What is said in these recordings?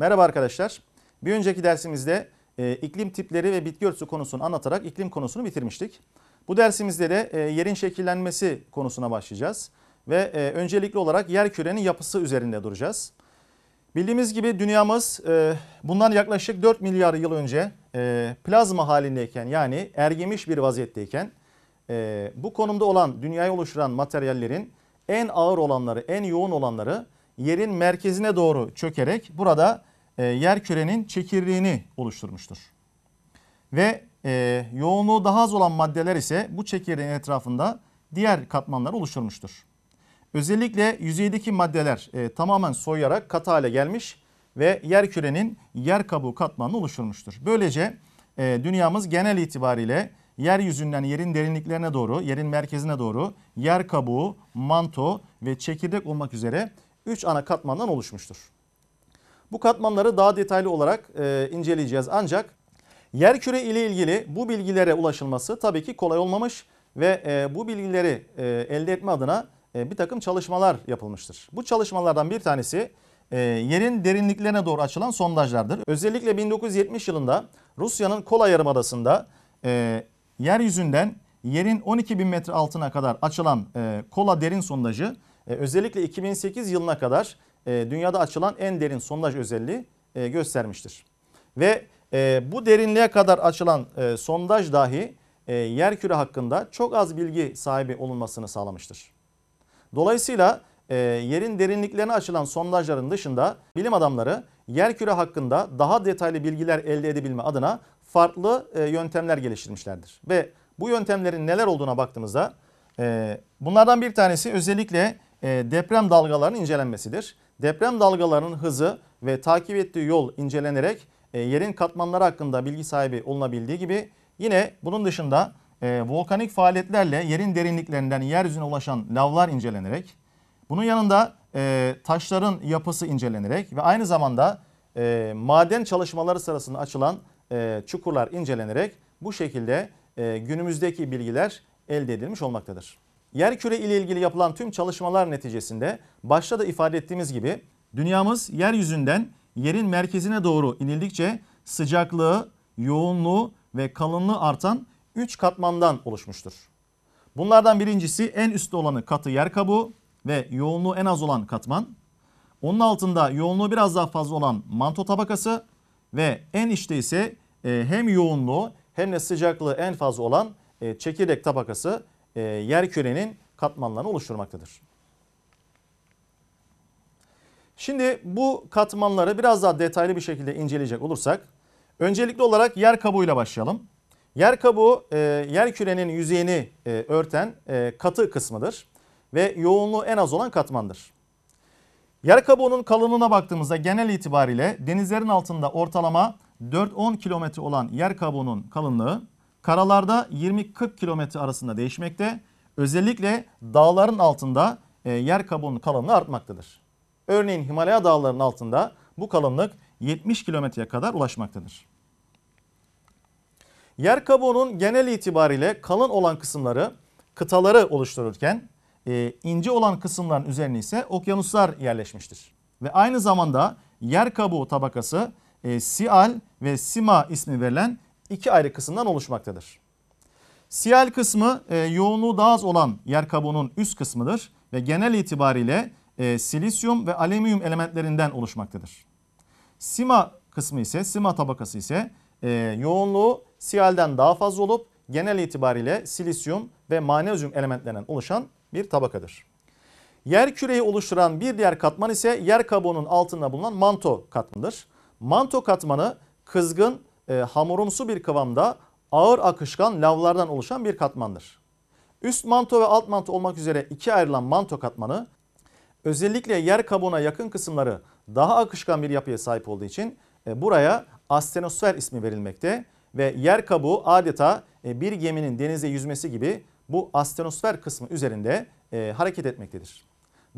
Merhaba arkadaşlar. Bir önceki dersimizde e, iklim tipleri ve bitki örtüsü konusunu anlatarak iklim konusunu bitirmiştik. Bu dersimizde de e, yerin şekillenmesi konusuna başlayacağız. Ve e, öncelikli olarak yer kürenin yapısı üzerinde duracağız. Bildiğimiz gibi dünyamız e, bundan yaklaşık 4 milyar yıl önce e, plazma halindeyken yani ergemiş bir vaziyetteyken e, bu konumda olan dünyayı oluşturan materyallerin en ağır olanları, en yoğun olanları yerin merkezine doğru çökerek burada e, yer kürenin çekirdeğini oluşturmuştur. Ve e, yoğunluğu daha az olan maddeler ise bu çekirdeğin etrafında diğer katmanları oluşturmuştur. Özellikle yüzeydeki maddeler e, tamamen soyarak katı hale gelmiş ve yer kürenin yer kabuğu katmanını oluşturmuştur. Böylece e, dünyamız genel itibariyle yeryüzünden yerin derinliklerine doğru, yerin merkezine doğru yer kabuğu, manto ve çekirdek olmak üzere 3 ana katmandan oluşmuştur. Bu katmanları daha detaylı olarak e, inceleyeceğiz ancak yerküre ile ilgili bu bilgilere ulaşılması tabii ki kolay olmamış ve e, bu bilgileri e, elde etme adına e, bir takım çalışmalar yapılmıştır. Bu çalışmalardan bir tanesi e, yerin derinliklerine doğru açılan sondajlardır. Özellikle 1970 yılında Rusya'nın Kola Yarımadası'nda e, yeryüzünden yerin 12 bin metre altına kadar açılan e, Kola derin sondajı e, özellikle 2008 yılına kadar dünyada açılan en derin sondaj özelliği e, göstermiştir. Ve e, bu derinliğe kadar açılan e, sondaj dahi e, yerküre hakkında çok az bilgi sahibi olunmasını sağlamıştır. Dolayısıyla e, yerin derinliklerine açılan sondajların dışında bilim adamları yerküre hakkında daha detaylı bilgiler elde edebilme adına farklı e, yöntemler geliştirmişlerdir. Ve bu yöntemlerin neler olduğuna baktığımızda e, bunlardan bir tanesi özellikle e, deprem dalgalarının incelenmesidir. Deprem dalgalarının hızı ve takip ettiği yol incelenerek e, yerin katmanları hakkında bilgi sahibi olunabildiği gibi yine bunun dışında e, volkanik faaliyetlerle yerin derinliklerinden yeryüzüne ulaşan lavlar incelenerek bunun yanında e, taşların yapısı incelenerek ve aynı zamanda maden çalışmaları sırasında açılan çukurlar incelenerek bu şekilde günümüzdeki bilgiler elde edilmiş olmaktadır. Yerküre ile ilgili yapılan tüm çalışmalar neticesinde başta da ifade ettiğimiz gibi dünyamız yeryüzünden yerin merkezine doğru inildikçe sıcaklığı, yoğunluğu ve kalınlığı artan 3 katmandan oluşmuştur. Bunlardan birincisi en üstte olanı katı yer kabuğu ve yoğunluğu en az olan katman. Onun altında yoğunluğu biraz daha fazla olan manto tabakası ve en içte ise e, hem yoğunluğu hem de sıcaklığı en fazla olan e, çekirdek tabakası e, yer kürenin katmanlarını oluşturmaktadır. Şimdi bu katmanları biraz daha detaylı bir şekilde inceleyecek olursak öncelikli olarak yer kabuğuyla başlayalım. Yer kabuğu e, yer kürenin yüzeyini e, örten e, katı kısmıdır ve yoğunluğu en az olan katmandır. Yer kabuğunun kalınlığına baktığımızda genel itibariyle denizlerin altında ortalama 4-10 kilometre olan yer kabuğunun kalınlığı karalarda 20-40 kilometre arasında değişmekte. Özellikle dağların altında e, yer kabuğunun kalınlığı artmaktadır. Örneğin Himalaya dağlarının altında bu kalınlık 70 kilometreye kadar ulaşmaktadır. Yer kabuğunun genel itibariyle kalın olan kısımları kıtaları oluştururken e, ince olan kısımların üzerine ise okyanuslar yerleşmiştir. Ve aynı zamanda yer kabuğu tabakası e, Sial ve Sima ismi verilen iki ayrı kısımdan oluşmaktadır. Sial kısmı e, yoğunluğu daha az olan yer kabuğunun üst kısmıdır ve genel itibariyle e, silisyum ve alüminyum elementlerinden oluşmaktadır. Sima kısmı ise, sima tabakası ise e, yoğunluğu Sial'den daha fazla olup genel itibariyle silisyum ve manezyum elementlerinden oluşan bir tabakadır. Yer küreyi oluşturan bir diğer katman ise yer kabuğunun altında bulunan manto katmanıdır. Manto katmanı kızgın, e, hamurumsu bir kıvamda ağır akışkan lavlardan oluşan bir katmandır. Üst manto ve alt manto olmak üzere iki ayrılan manto katmanı özellikle yer kabuğuna yakın kısımları daha akışkan bir yapıya sahip olduğu için e, buraya astenosfer ismi verilmekte ve yer kabuğu adeta e, bir geminin denize yüzmesi gibi bu astenosfer kısmı üzerinde e, hareket etmektedir.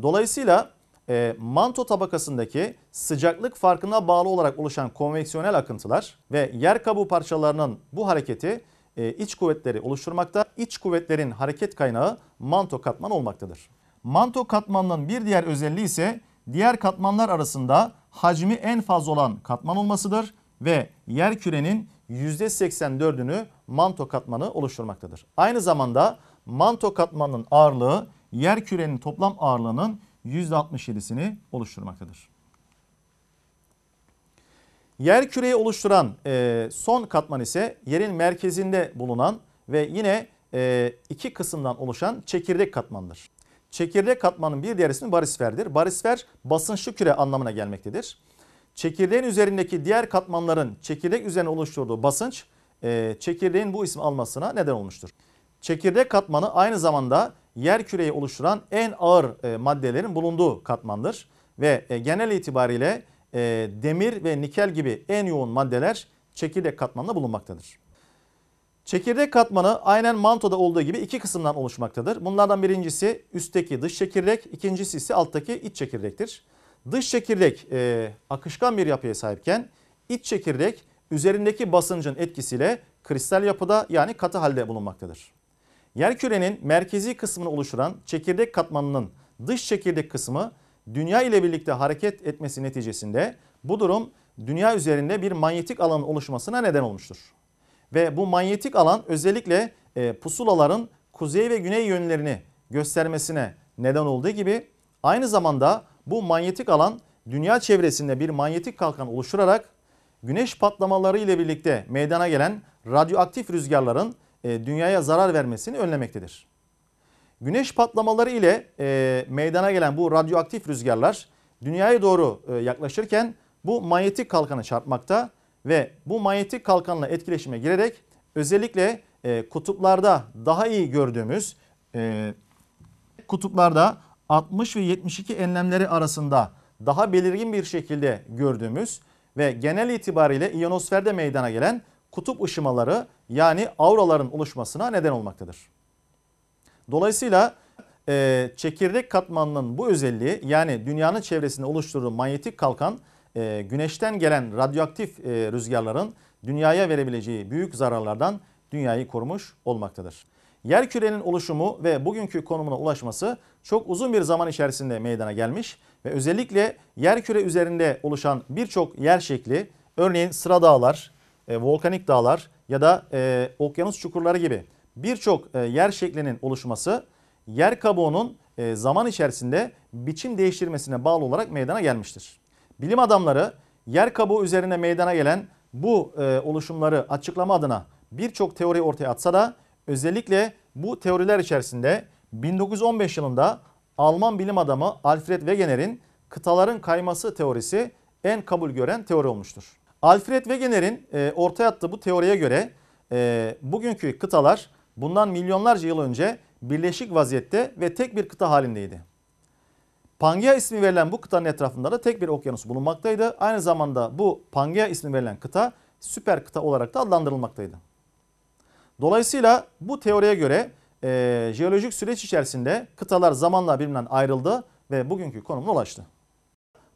Dolayısıyla e, manto tabakasındaki sıcaklık farkına bağlı olarak oluşan konveksiyonel akıntılar ve yer kabuğu parçalarının bu hareketi e, iç kuvvetleri oluşturmakta. İç kuvvetlerin hareket kaynağı manto katman olmaktadır. Manto katmanının bir diğer özelliği ise diğer katmanlar arasında hacmi en fazla olan katman olmasıdır ve yer kürenin %84'ünü manto katmanı oluşturmaktadır. Aynı zamanda manto katmanının ağırlığı yer kürenin toplam ağırlığının %67'sini oluşturmaktadır. Yer küreyi oluşturan e, son katman ise yerin merkezinde bulunan ve yine e, iki kısımdan oluşan çekirdek katmandır. Çekirdek katmanın bir diğer ismi barisferdir. Barisfer basınçlı küre anlamına gelmektedir. Çekirdeğin üzerindeki diğer katmanların çekirdek üzerine oluşturduğu basınç e, çekirdeğin bu ismi almasına neden olmuştur. Çekirdek katmanı aynı zamanda yer küreyi oluşturan en ağır e, maddelerin bulunduğu katmandır. Ve e, genel itibariyle e, demir ve nikel gibi en yoğun maddeler çekirdek katmanında bulunmaktadır. Çekirdek katmanı aynen mantoda olduğu gibi iki kısımdan oluşmaktadır. Bunlardan birincisi üstteki dış çekirdek, ikincisi ise alttaki iç çekirdektir. Dış çekirdek e, akışkan bir yapıya sahipken iç çekirdek üzerindeki basıncın etkisiyle kristal yapıda yani katı halde bulunmaktadır. Yerkürenin merkezi kısmını oluşturan çekirdek katmanının dış çekirdek kısmı dünya ile birlikte hareket etmesi neticesinde bu durum dünya üzerinde bir manyetik alanın oluşmasına neden olmuştur. Ve bu manyetik alan özellikle e, pusulaların kuzey ve güney yönlerini göstermesine neden olduğu gibi aynı zamanda bu manyetik alan dünya çevresinde bir manyetik kalkan oluşturarak güneş patlamaları ile birlikte meydana gelen radyoaktif rüzgarların e, dünyaya zarar vermesini önlemektedir. Güneş patlamaları ile e, meydana gelen bu radyoaktif rüzgarlar dünyaya doğru e, yaklaşırken bu manyetik kalkanı çarpmakta ve bu manyetik kalkanla etkileşime girerek özellikle kutuplarda daha iyi gördüğümüz kutuplarda 60 ve 72 enlemleri arasında daha belirgin bir şekilde gördüğümüz ve genel itibariyle iyonosferde meydana gelen kutup ışımaları yani auraların oluşmasına neden olmaktadır. Dolayısıyla e, çekirdek katmanının bu özelliği yani dünyanın çevresinde oluşturduğu manyetik kalkan e, güneşten gelen radyoaktif e, rüzgarların dünyaya verebileceği büyük zararlardan dünyayı korumuş olmaktadır. Yer kürenin oluşumu ve bugünkü konumuna ulaşması çok uzun bir zaman içerisinde meydana gelmiş ve özellikle yer küre üzerinde oluşan birçok yer şekli örneğin sıra dağlar, e, volkanik dağlar ya da e, okyanus çukurları gibi birçok e, yer şeklinin oluşması yer kabuğunun e, zaman içerisinde biçim değiştirmesine bağlı olarak meydana gelmiştir. Bilim adamları yer kabuğu üzerine meydana gelen bu e, oluşumları açıklama adına birçok teori ortaya atsa da özellikle bu teoriler içerisinde 1915 yılında Alman bilim adamı Alfred Wegener'in kıtaların kayması teorisi en kabul gören teori olmuştur. Alfred Wegener'in e, ortaya attığı bu teoriye göre e, bugünkü kıtalar bundan milyonlarca yıl önce birleşik vaziyette ve tek bir kıta halindeydi. Pangea ismi verilen bu kıtanın etrafında da tek bir okyanus bulunmaktaydı. Aynı zamanda bu Pangea ismi verilen kıta süper kıta olarak da adlandırılmaktaydı. Dolayısıyla bu teoriye göre e, jeolojik süreç içerisinde kıtalar zamanla birbirinden ayrıldı ve bugünkü konumuna ulaştı.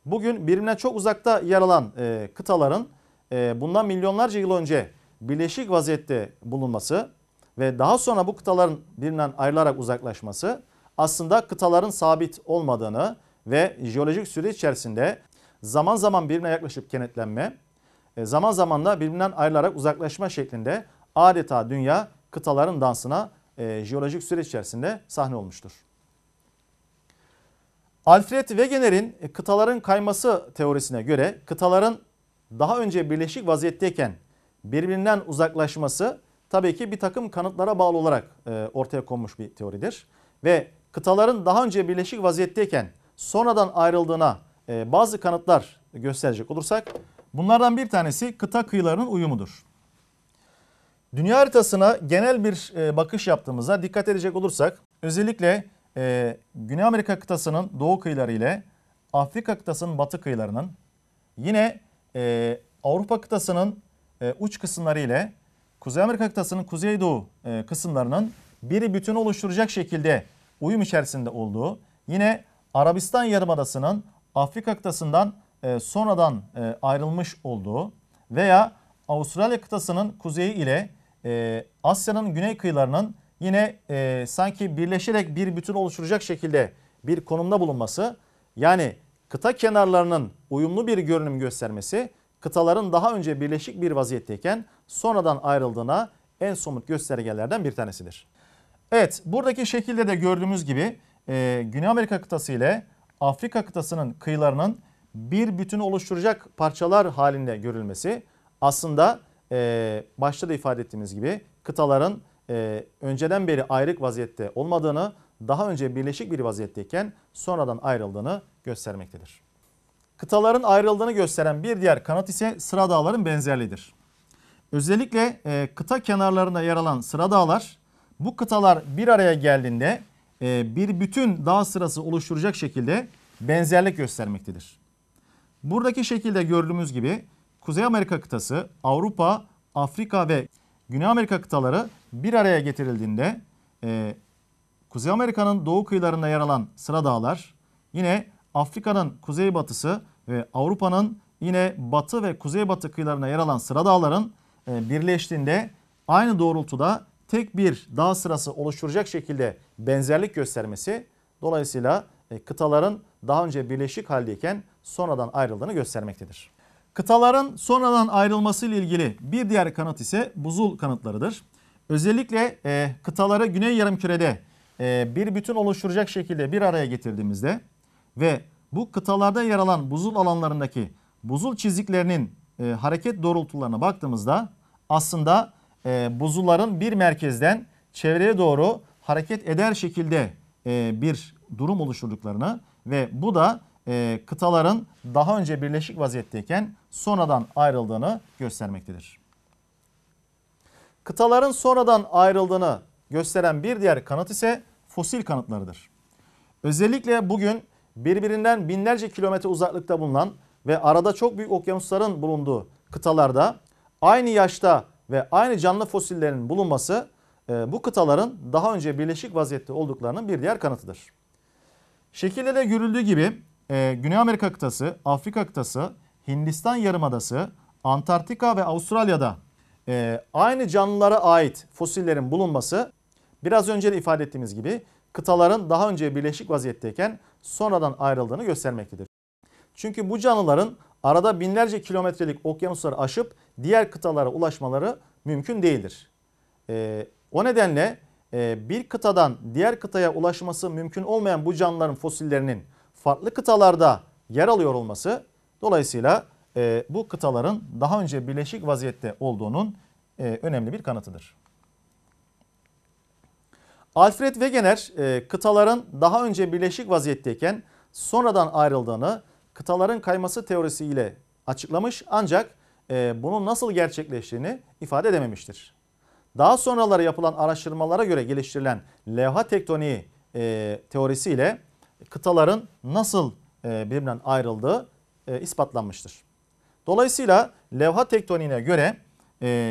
Bugün birbirine çok uzakta yer alan e, kıtaların bundan milyonlarca yıl önce birleşik vaziyette bulunması ve daha sonra bu kıtaların birbirinden ayrılarak uzaklaşması aslında kıtaların sabit olmadığını ve jeolojik süreç içerisinde zaman zaman birbirine yaklaşıp kenetlenme, e, zaman zaman da birbirinden ayrılarak uzaklaşma şeklinde adeta dünya kıtaların dansına e, jeolojik süreç içerisinde sahne olmuştur. Alfred Wegener'in e, kıtaların kayması teorisine göre kıtaların daha önce birleşik vaziyetteyken birbirinden uzaklaşması tabii ki bir takım kanıtlara bağlı olarak e, ortaya konmuş bir teoridir. Ve kıtaların daha önce birleşik vaziyetteyken sonradan ayrıldığına e, bazı kanıtlar gösterecek olursak bunlardan bir tanesi kıta kıyılarının uyumudur. Dünya haritasına genel bir e, bakış yaptığımızda dikkat edecek olursak özellikle Güney Amerika kıtasının doğu kıyıları ile Afrika kıtasının batı kıyılarının yine e, Avrupa kıtasının e, uç kısımları ile Kuzey Amerika kıtasının kuzeydoğu e, kısımlarının biri bütün oluşturacak şekilde uyum içerisinde olduğu, yine Arabistan Yarımadası'nın Afrika kıtasından e, sonradan e, ayrılmış olduğu veya Avustralya kıtasının kuzeyi ile e, Asya'nın güney kıyılarının yine e, sanki birleşerek bir bütün oluşturacak şekilde bir konumda bulunması yani kıta kenarlarının uyumlu bir görünüm göstermesi kıtaların daha önce birleşik bir vaziyetteyken sonradan ayrıldığına en somut göstergelerden bir tanesidir. Evet buradaki şekilde de gördüğümüz gibi e, Güney Amerika kıtası ile Afrika kıtasının kıyılarının bir bütünü oluşturacak parçalar halinde görülmesi aslında e, başta da ifade ettiğimiz gibi kıtaların e, önceden beri ayrık vaziyette olmadığını, daha önce birleşik bir vaziyetteyken sonradan ayrıldığını göstermektedir. Kıtaların ayrıldığını gösteren bir diğer kanıt ise sıra dağların benzerliğidir. Özellikle e, kıta kenarlarında yer alan sıra dağlar bu kıtalar bir araya geldiğinde e, bir bütün dağ sırası oluşturacak şekilde benzerlik göstermektedir. Buradaki şekilde gördüğümüz gibi Kuzey Amerika kıtası, Avrupa, Afrika ve Güney Amerika kıtaları bir araya getirildiğinde e, Kuzey Amerika'nın doğu kıyılarında yer alan sıra dağlar, yine Afrika'nın kuzeybatısı ve Avrupa'nın yine batı ve kuzeybatı kıyılarına yer alan sıra dağların e, birleştiğinde aynı doğrultuda tek bir dağ sırası oluşturacak şekilde benzerlik göstermesi dolayısıyla e, kıtaların daha önce birleşik haldeyken sonradan ayrıldığını göstermektedir. Kıtaların sonradan ayrılması ile ilgili bir diğer kanıt ise buzul kanıtlarıdır. Özellikle e, kıtaları Güney Yarımküre'de e, bir bütün oluşturacak şekilde bir araya getirdiğimizde ve bu kıtalarda yer alan buzul alanlarındaki buzul çiziklerinin e, hareket doğrultularına baktığımızda aslında e, buzulların bir merkezden çevreye doğru hareket eder şekilde e, bir durum oluşturduklarını ve bu da e, kıtaların daha önce birleşik vaziyetteyken sonradan ayrıldığını göstermektedir. Kıtaların sonradan ayrıldığını gösteren bir diğer kanıt ise fosil kanıtlarıdır. Özellikle bugün birbirinden binlerce kilometre uzaklıkta bulunan ve arada çok büyük okyanusların bulunduğu kıtalarda aynı yaşta ve aynı canlı fosillerin bulunması e, bu kıtaların daha önce birleşik vaziyette olduklarının bir diğer kanıtıdır. Şekilde de görüldüğü gibi e, Güney Amerika kıtası, Afrika kıtası, Hindistan yarımadası, Antarktika ve Avustralya'da e, aynı canlılara ait fosillerin bulunması biraz önce de ifade ettiğimiz gibi kıtaların daha önce birleşik vaziyetteyken sonradan ayrıldığını göstermektedir. Çünkü bu canlıların arada binlerce kilometrelik okyanusları aşıp diğer kıtalara ulaşmaları mümkün değildir. E, o nedenle e, bir kıtadan diğer kıtaya ulaşması mümkün olmayan bu canlıların fosillerinin farklı kıtalarda yer alıyor olması dolayısıyla e, bu kıtaların daha önce birleşik vaziyette olduğunun e, önemli bir kanıtıdır. Alfred Wegener e, kıtaların daha önce birleşik vaziyetteyken sonradan ayrıldığını kıtaların kayması teorisiyle açıklamış ancak e, bunun nasıl gerçekleştiğini ifade edememiştir. Daha sonraları yapılan araştırmalara göre geliştirilen levha tektoniği e, teorisiyle kıtaların nasıl birbirinden ayrıldığı ispatlanmıştır. Dolayısıyla levha tektoniğine göre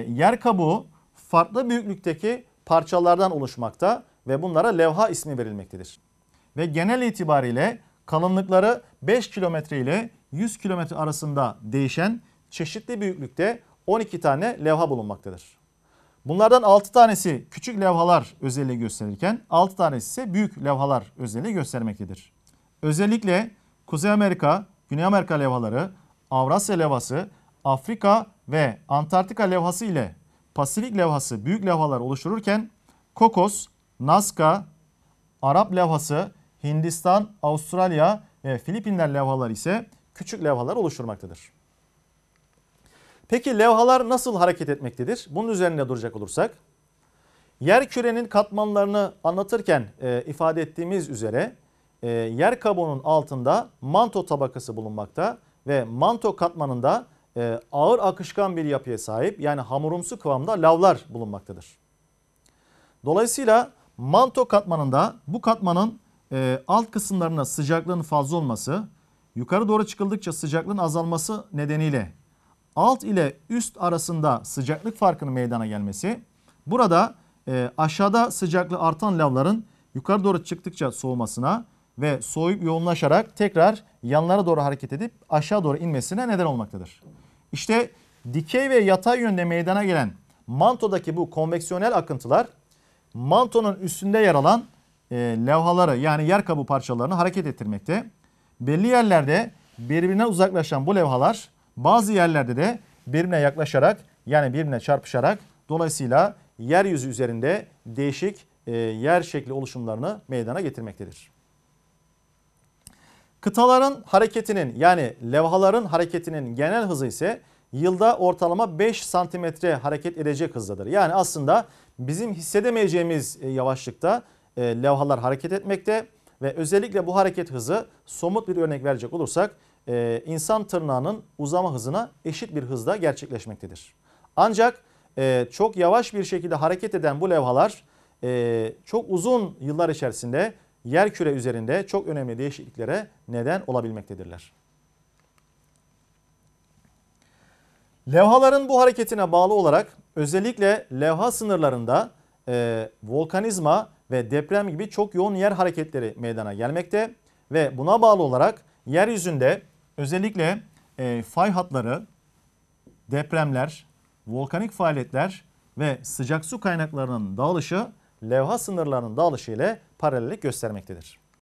yer kabuğu farklı büyüklükteki parçalardan oluşmakta ve bunlara levha ismi verilmektedir. Ve genel itibariyle kalınlıkları 5 kilometre ile 100 kilometre arasında değişen çeşitli büyüklükte 12 tane levha bulunmaktadır. Bunlardan 6 tanesi küçük levhalar özelliği gösterirken 6 tanesi ise büyük levhalar özelliği göstermektedir. Özellikle Kuzey Amerika, Güney Amerika levhaları, Avrasya levhası, Afrika ve Antarktika levhası ile Pasifik levhası büyük levhalar oluştururken Kokos, Nazca, Arap levhası, Hindistan, Avustralya ve Filipinler levhaları ise küçük levhalar oluşturmaktadır. Peki levhalar nasıl hareket etmektedir? Bunun üzerinde duracak olursak, yer kürenin katmanlarını anlatırken e, ifade ettiğimiz üzere e, yer kabuğunun altında manto tabakası bulunmakta ve manto katmanında e, ağır akışkan bir yapıya sahip yani hamurumsu kıvamda lavlar bulunmaktadır. Dolayısıyla manto katmanında bu katmanın e, alt kısımlarına sıcaklığın fazla olması, yukarı doğru çıkıldıkça sıcaklığın azalması nedeniyle alt ile üst arasında sıcaklık farkının meydana gelmesi, burada e, aşağıda sıcaklığı artan lavların yukarı doğru çıktıkça soğumasına ve soğuyup yoğunlaşarak tekrar yanlara doğru hareket edip aşağı doğru inmesine neden olmaktadır. İşte dikey ve yatay yönde meydana gelen mantodaki bu konveksiyonel akıntılar mantonun üstünde yer alan e, levhaları yani yer kabuğu parçalarını hareket ettirmekte. belli yerlerde birbirine uzaklaşan bu levhalar bazı yerlerde de birbirine yaklaşarak yani birbirine çarpışarak dolayısıyla yeryüzü üzerinde değişik e, yer şekli oluşumlarını meydana getirmektedir. Kıtaların hareketinin yani levhaların hareketinin genel hızı ise yılda ortalama 5 santimetre hareket edecek hızdadır. Yani aslında bizim hissedemeyeceğimiz e, yavaşlıkta e, levhalar hareket etmekte ve özellikle bu hareket hızı somut bir örnek verecek olursak e, insan tırnağının uzama hızına eşit bir hızda gerçekleşmektedir. Ancak çok yavaş bir şekilde hareket eden bu levhalar çok uzun yıllar içerisinde yer küre üzerinde çok önemli değişikliklere neden olabilmektedirler. Levhaların bu hareketine bağlı olarak özellikle levha sınırlarında e, volkanizma ve deprem gibi çok yoğun yer hareketleri meydana gelmekte ve buna bağlı olarak yeryüzünde özellikle e, fay hatları, depremler, volkanik faaliyetler ve sıcak su kaynaklarının dağılışı levha sınırlarının dağılışı ile paralellik göstermektedir.